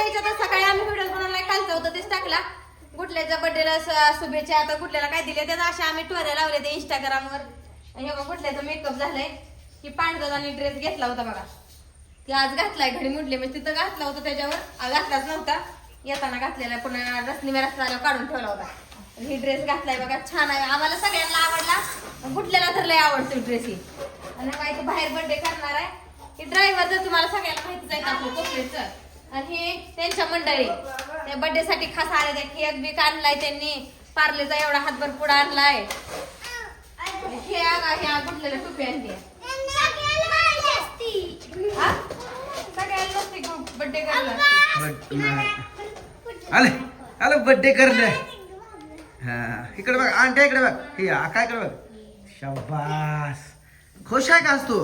गुटल्या याच्यात सकाळी आम्ही व्हिडिओ बनवला कालचा होता तेच टाकला. गुटल्याच्या बर्थडेला शुभेच्छा आता गुटल्याला काय दिले त्याचा अशा आम्ही टोऱ्या लावले ते इंस्टाग्रामवर हे बघा गुटल्याचा मेकअप झालाय. की पांढरा ड्रेस घेतला होता बघा. ती आज घातलाय घडी मुडले म्हणजे तिथं घातला होता त्याच्यावर. घातलाच नव्हता. येताना घातलेला पुन्हा रसनी मी काढून ठेवला होता. ही ड्रेस घातलाय बघा छान आहे. आम्हाला सगळ्यांना आवडला. गुटल्याला तर लय आवडतो ड्रेस ही. आणि माहिती बाहेर बर्थडे करणार आहे. की ड्रायव्हर जर तुम्हाला सगळ्याला माहितीच आहे आपलं कुठलेच आणि हे त्यांच्या मंडळी त्या बर्थडे साठी खास आले त्या केक बिक आणलाय त्यांनी. पार्लेचा एवढा हातभर पुढा आणलाय. हे आगा ह्या गुटलेल्या टोपी आणली. हा? सगळ्यांना नसते बर्थडे करायला? असते. बट आले आले बर्थडे करले हा इकडे बघ आंट्या इकडे बघ. हे आ, काय इकडे बघ. शाबास. खुश आहे का तू?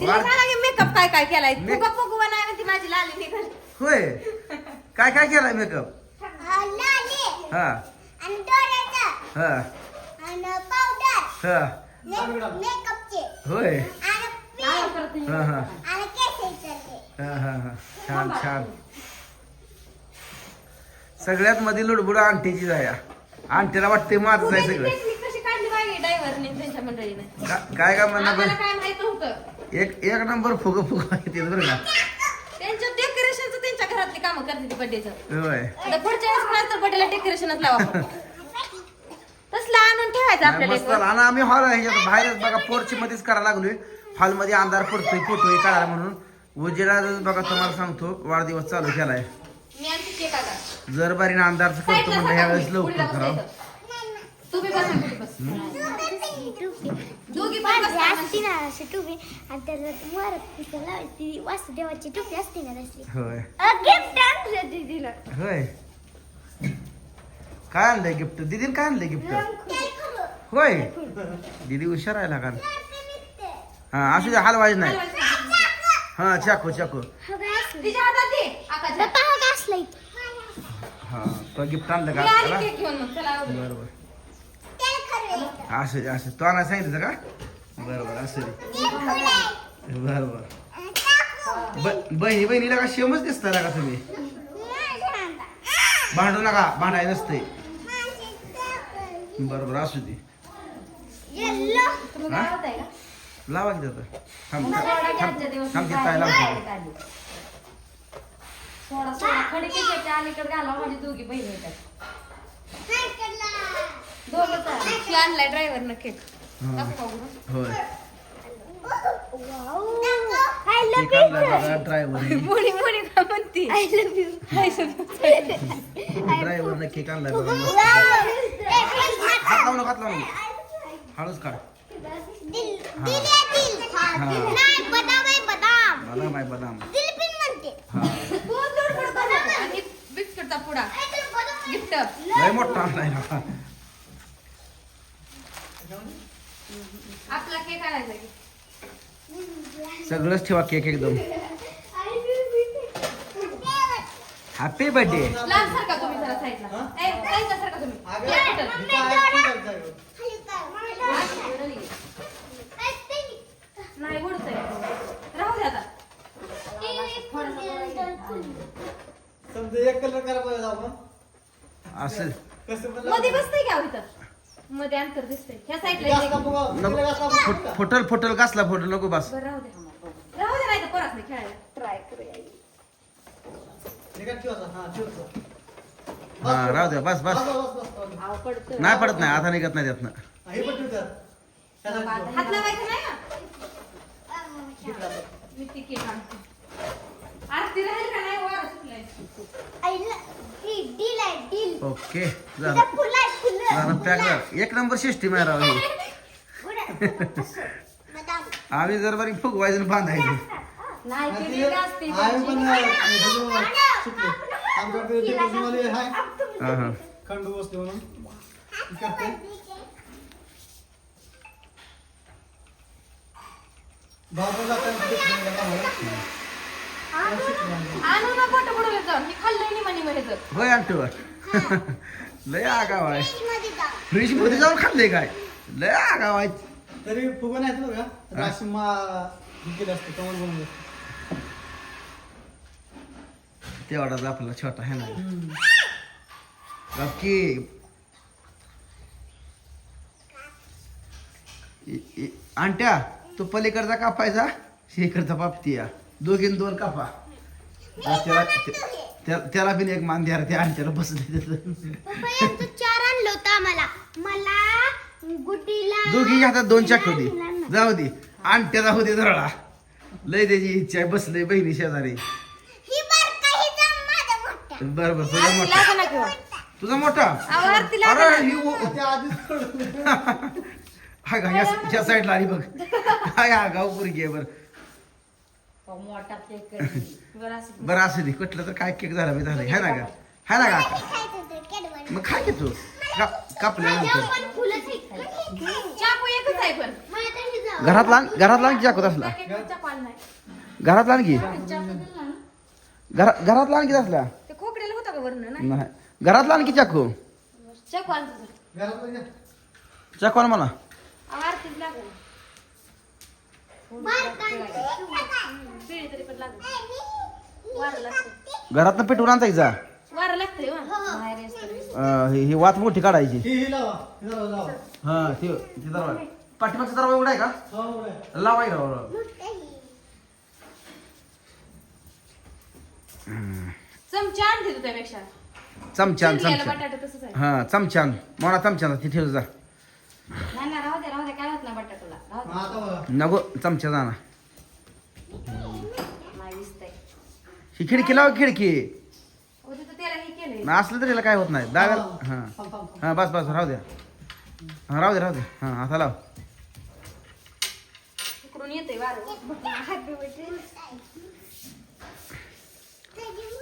तिला सांगा की मेकअप काय काय केलाय? Make- फुगा फुगवा नाही म्हणते माझी लाली निघाल. होय. काय काय केलाय मेकअप हा. हा. हा. होय. हा हा. हा हा हा. छान छान. सगळ्यात मध्ये लुडबुड आंटीची जाया. आंटीला वाटते माझं आहे सगळं. कशी काढली पाहिजे ड्रायव्हरने त्यांच्या मंडळीने. का- काय काय म्हणणार आम्हाला बरं? काय माहीत नव्हतं. एक एक नंबर फुग फुग येते बरं का? त्यांच्या डेकोरेशनचं त्यांच्या घरातली कामं करते ती बर्थडेचं होय. आता पुढच्या वेळेस कोणाला तर डेकोरेशनच लावा. आपण. तसलं आणून ठेवायचं नाही, आपल्याला मस्त एक. झालं. आणि. आम्ही हॉल ह्याच्यात बाहेरच बघा पोर्च मध्येच करायला लागलोय. हॉलमध्ये अंधार पडतोय फोटो काढायला म्हणून. उजेडा बघा तुम्हाला सांगतो वाढदिवस चालू केलाय. मी आणते केक आता. जर बारीनं अंधारचं करतो साईडला म्हणलं ह्या सगळं वेळेस पुढीला लवकर करावं. बस बस. पण माझी बसा. असती ना अशी टोपी आणि त्याला मारत तिथं लावायची. वासुदेवाची टोपी असते ना तशी. होय. गिफ्ट आणलं दीदीनं. होय. काय आणलंय गिफ्ट दिदीन काय आणलंय गिफ्ट होय. दिदी हुशार आहे का हा असू दे हलवायच नाही. हा चाकू चाकू. हो तिच्या हातात दे. तो गिफ्ट आणलं का. बरोबर. असू असू. तो आणा सांगितलं का? बरोबर असू बरोबर. ब- बहिणी बहिणीला का शेमच दिसता का तुम्ही? भांडू नका भांडाय नसते बरोबर असू दे? लावा की त्याचं थांब. थांब की काय लावतो. अलीकडे घाला माझी दोघी बहिणी येतात ती आणलाय ड्रायव्हरनं केक हा. दाखवू का उघडून? होय. आय ते लव्ह काढला बघा ड्रायव्हर मुली मुली का म्हणती? आय लव्ह यू ड्रायव्हर नक्की काढलाय बघा मस्त. हात लावू नका हात लावू नका हळूच काढ. नाही बदाम आहे बदाम. बदाम आहे बदाम. दिल पिन म्हणते. हा. आणि बिस्किटचा पुडा. गिफ्ट लय मोठा आणलाय ना. आपला केक आणायचा की. सगळंच ठेवा केक एकदम. हॅपी बर्थडे लांब सरका तुम्ही जरा साईडला ए, साईडला सरका तुम्ही. या कुठं? नाही उडतंय राहू दे आता. समजा एक कलर आपण. असं. कसं मध्ये बसतंय का हो इथं? मध्ये अंतर दिसतंय ह्या साईडला जास्त एक- बघा, नको. तिला जास्त बघा. फुट- फुटल फुटल कसला फुटल नको बस बरं राहू दे राहू दे नाही तर परत नाही खेळायला ट्राय करूया निघत ठेवायचा. हा. हा राहू द्या बस बस. आव नाही पडत नाही आता निघत नाही त्यातनं. हात लावायचं नाही ना. मी आणते आरती राहील का नाही वारं सुटलंय आय लव्ह डील आहे डील ओके झालं. पॅक एक नंबर सिस्टीम आहे राव ही बदाम आम्ही जर बरी फुगवायचं बांधायचं. नाही असते आम्ही पण शिकलो. आमच्याकडे ते आहे. हा हा. खंडू बसले म्हणून. करते बाबा जाताना तिथे फिरायला कामाला. आणू ना बोट बुडवलं जाऊन मी खाल्लंय नि म्हणे म्हणे तर. होय आणतो. लय आगाव आहे. मध्ये जा. फ्रीजमध्ये जाऊन खाल्ले काय? लय आगाव आहे. तरी फुगं नाही बघा. राशीमा हे केलं असतं कमल बनवलं असतं. तेवढाच आपला छोटा आहे ना. बाकी. इ- इ- आंट्या तू पलीकडचा कापायचा इकडचा पापती या दोघीन दोन कापा. त्याला त्या- त्या- त्याला बिन एक मान द्या रे, त्या आंट्याला बसले. पप्पा यांचं चार आणलं होतं आम्हाला. मला गुड्डीला दोघी हातात दोन चाकू दे. जाऊ दे. आंट्या जाऊ दे जरा. लय त्याची इच्छा आहे बसले बहिणी शेजारी. ही बार मोठ्या बर बर तुझा मोठा. असं ना किंवा तुझा मोठा? अरे ही ओ-. हा का या या साईडला आली बघ. हा या गाव पुरगी आहे बर. मोठा केक बरं असं बरं असू दे कुठलं तर काय केक झाला बी झालं. हाय ना का हाय ना का मग खा की तू. का- कापल्यानंतर पण फुलंच आहेत. चाकू एकच आहे पण. मला तर जावं. घरात लहान घरात लहान की चाकू असला? चाकू आणला नाही. घरात लहान की? चाकू दिला ना. घरा- घरात लहान की असला? ते खोकडेला होता का वरण नाही? नाही. घरात लहान की चाकू? चाकू म्हणजे चाकू आण मला. आरतीच लागेल. पिळी तरी पण लागेल वारं लागतं घरातनं पेटवून आणतायचा वारं लागतंय हो. बाहेर येस अं, ही ही वात मोठी काढायची. ही ही लावा ही लावा लावा. हा ते ते दरवाजा. पाठीमागचा दरवाजा उघडा आहे का? हो, उघडा. लावाय राव चमचा आणते तू त्यापेक्षा. चमच्यान चिरलेलं चमचा. बटाटा तसंच आहे. हा चमच्यान मोना चमच्यान तिथे जा. नाही ना राहू दे राहू दे. काय होत नाही बटाट्याला हा, नको चमच्या जाणार ही खिडकी लाव खिडकी. हो हे असलं तरी काय होत नाही. दाव्याला हा. हा. बस बस राहू द्या. हा राहू दे राहू दे हा आता लाव.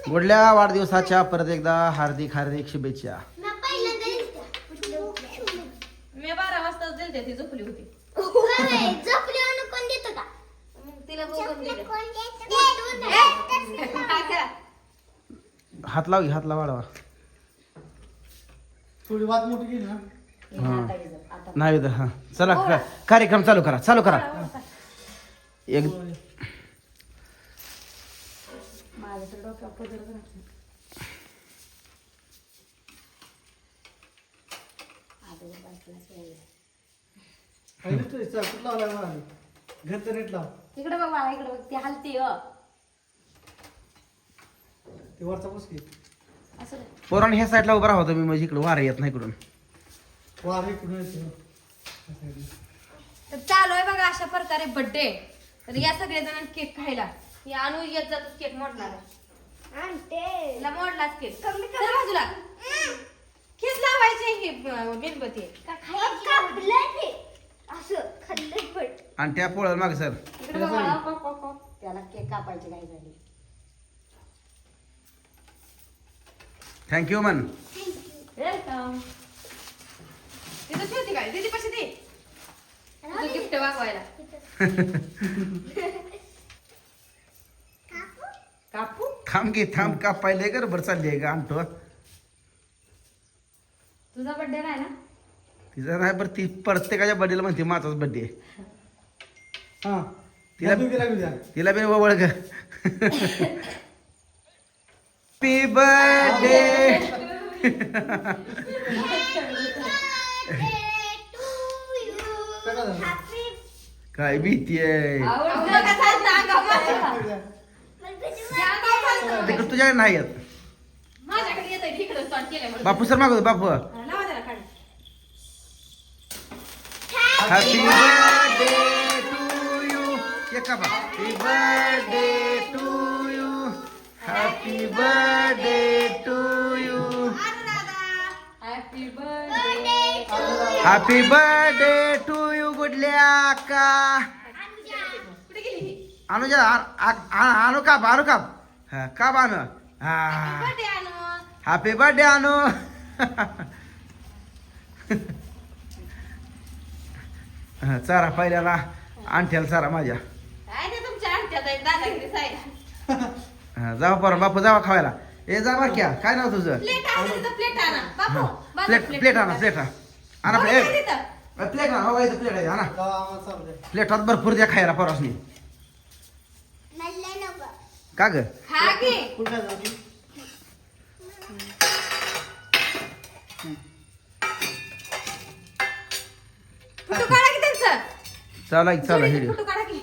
गोडल्या वाढदिवसाच्या परत एकदा हार्दिक हार्दिक शुभेच्छा. मी बारा वाजताच दिलते ती झोपली होती खरंय, झोपल्यावर कोण देतं का? मग तिला बघून दिलं फोटो नाही. काय करा? हात लाव घे हात लाव वाढवा थोडी वाट मोठी केली ना. हा. नाही हा. चला क- कार्यक्रम चालू करा चालू करा. एक माझं तर डोक्यावर पहिलीच मला? घरचं नेट लाव. इकडे बघ बाळा इकडे बघ. ती हलती हो. ते वरचा पुसकी असं. पोराने ह्या साईडला उभा राहतो मी म्हणजे इकडे वारा येत नाही इकडून वार येते? साईडला. तर चालू आहे बघा अशा प्रकारे बर्थडे तर या सगळे जण केक खायला. या अनु येत जातात केक मोडणार. आहे. आणते. तिला मोडलाच केक बाजूला. केस लावायचे ही अं, मेणबत्ती. ते. असं खाल्लंय पण. आणि त्या पोळ्याला माग सर इकडे बघ. त्याला केक कापायची काय झाली. थँक्यू मन वेलकम तिथं ठेवते काय दीदी पैसे दे. तुझं गिफ्ट वागवायला कापू थांब घे थांब का पाहिले कर बरं चालली आहे का आणतो तुझा बर्थडे नाही ना? तिचा नाही बरं ती प्रत्येकाच्या बर्थडेला म्हणते माझाच बर्थडे हा. तिला- तिला गेला द्या तिला बी ओळख हॅपी बर्थडे काय भीती आहे? तुझ्या नाही येत. बापू सर मागवतो Bapu. Happy birthday to you एका बा? Happy birthday to you happy birthday happy birthday to you गुडल्या का कुठे गेली ही? अनुजा आणू काप आणू काप काप आणू. हॅपी बर्थडे आणू चारा पहिल्याला आणठ्याला चारा माझ्या. जावा परत बापू जावा खावायला. ए जा बरं क्या काय नाव तुझं? प्लेट आणा. प्लेट आणा. प्लेट आणा. प्लेट प्लेट ना प्लेट आहे प्लेटात भरपूर द्या खायला परवासनी. का ग? चालाय चला चालू